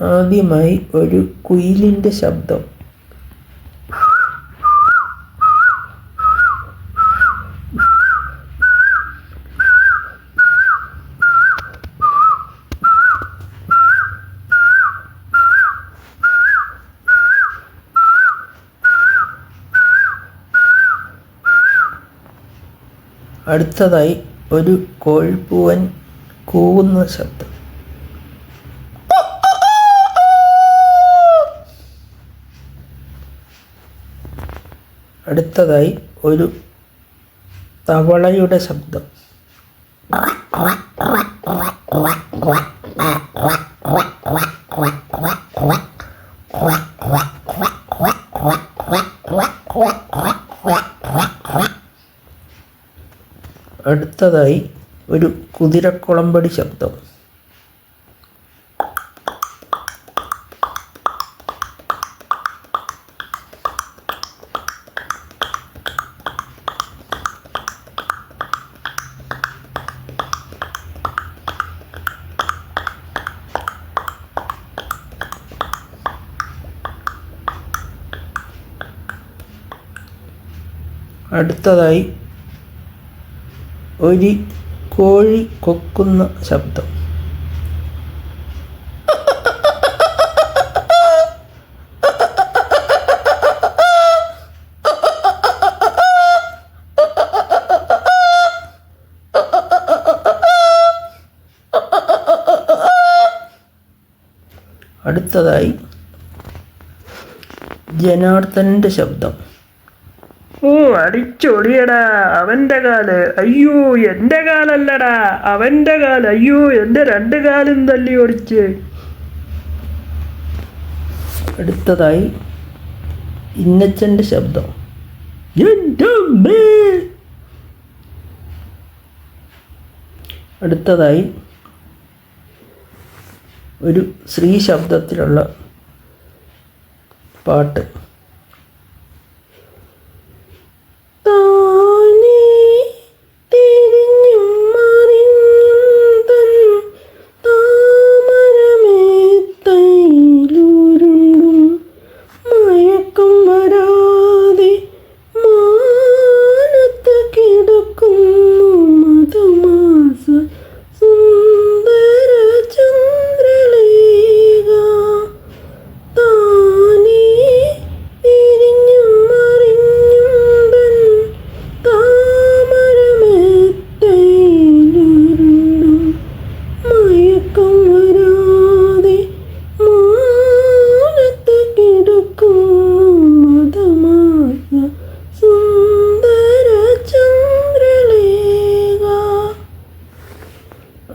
ആദ്യമായി ഒരു കുയിലിന്റെ ശബ്ദം. അടുത്തതായി ഒരു കോഴിപ്പൂവൻ കൂവുന്ന ശബ്ദം. അടുത്തതായി ഒരു തവളയുടെ ശബ്ദം. അടുത്തതായി ഒരു കുതിരക്കുളമ്പടി ശബ്ദം. അടുത്തതായി ഒരു കോഴി കൊക്കുന്ന ശബ്ദം. അടുത്തതായി ജനാർദ്ദനന്റെ ശബ്ദം. ഓ അടിച്ചൊടിയടാ അവന്റെ കാൽ. അയ്യോ എന്റെ കാലല്ലടാ അവന്റെ കാൽ. അയ്യോ എന്റെ രണ്ട് കാലും തല്ലി ഓടിച്ച് അടുത്തതായി ഇന്നച്ചന്റെ ശബ്ദം. അടുത്തതായി ഒരു സ്ത്രീ ശബ്ദത്തിലുള്ള പാട്ട്.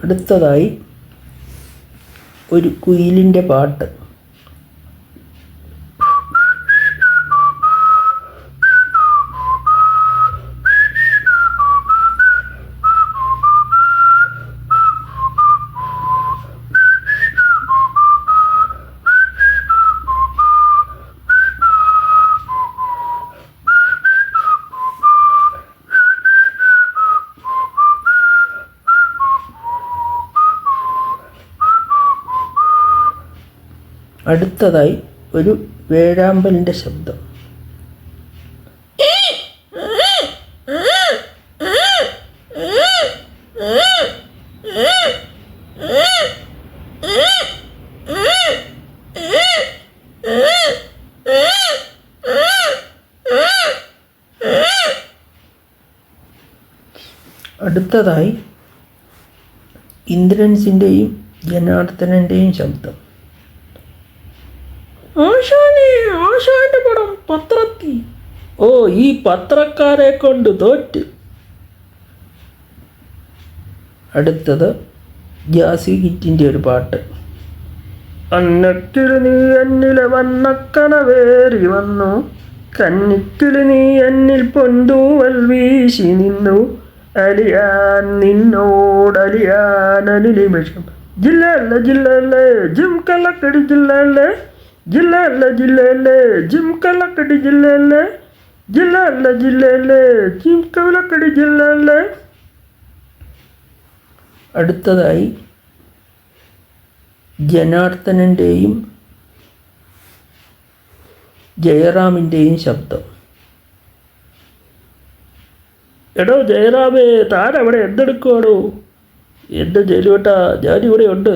അടുത്തതായി ഒരു കുയിലിന്റെ പാട്ട്. അടുത്തതായി ഒരു വേഴാമ്പലിന്റെ ശബ്ദം. അടുത്തതായി ഇന്ദ്രൻസിന്റെയും ജനാർദ്ദനന്റെയും ശബ്ദം. ആശാനെ ആശാന്റെ പടം പത്രത്തി. ഓ ഈ പത്രക്കാരെ കൊണ്ട് തോറ്റ്. അടുത്തത് ജാസി ഗിറ്റിന്റെ ഒരു പാട്ട്. അന്നക്കിളി നീ എന്നിലെ വന്ന കനവേറി വന്നു. കന്നിക്കിളി നീ എന്നിൽ പൊന്തൂവൽ വീശി നിന്നു. അലിയാൻ നിന്നോടലിയാൻ അനുനിമിഷം. ജില്ലല്ലേ ജില്ലല്ലേ ജിം കള്ളക്കടി ജില്ലല്ലേ ജില്ലല്ല ജില്ലയല്ലേ? ജിം ജില്ലയല്ലേ? ജില്ലയല്ലേ ജില്ലയല്ലേ? ജില്ലല്ലേ ജില്ലയല്ലേ? അടുത്തതായി ജനാർദ്ദനന്റെയും ജയറാമിന്റെയും ശബ്ദം. എടോ ജയറാമേ താൻ അവിടെ എന്തെടുക്കുവാണോ? എന്റെ ജയിലുവേട്ടാ ഞാനിവിടെ ഉണ്ട്.